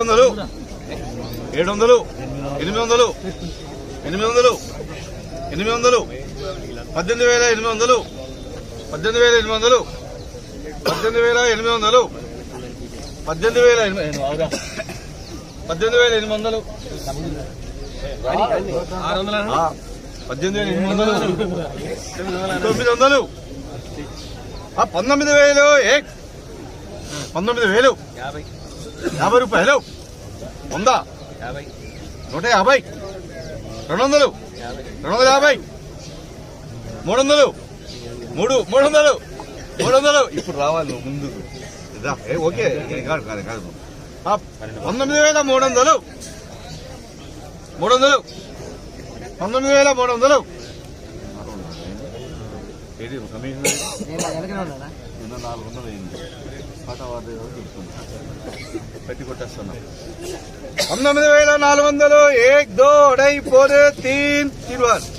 వందలు ఏడు వందలు ఎనిమిది వందలు ఎనిమిది వందలు ఎనిమిది వందలు పద్దెనిమిది వేల ఎనిమిది వందలు పద్దెనిమిది వేల ఎనిమిది వందలు పద్దెనిమిది వేల ఎనిమిది వందలు పద్దెనిమిది వేల ఎనిమిది పద్దెనిమిది వేల ఎనిమిది వందలు. ఆ, పద్దెనిమిది వేల ఎనిమిది వందలు. తొమ్మిది వందలు. పంతొమ్మిది వేలు ఏ? పంతొమ్మిది వేలు. యాభై రూపాయలు. వంద. నూట యాభై. రెండు వందలు రెండు వందల యాభై మూడు వందలు మూడు మూడు వందలు మూడు వందలు ఇప్పుడు రావాలి ఏ, ఓకే. కాదు కాదు పంతొమ్మిది వేల మూడు వందలు మూడు వందలు పంతొమ్మిది వేల మూడు వందలు ఏది కమిషన్ నాలుగు వందలు అయింది. పాట కొట్టేస్తున్నాం. పంతొమ్మిది వేల నాలుగు వందలు ఏక్ దో అడై పోదే తీన్ తిరువారు.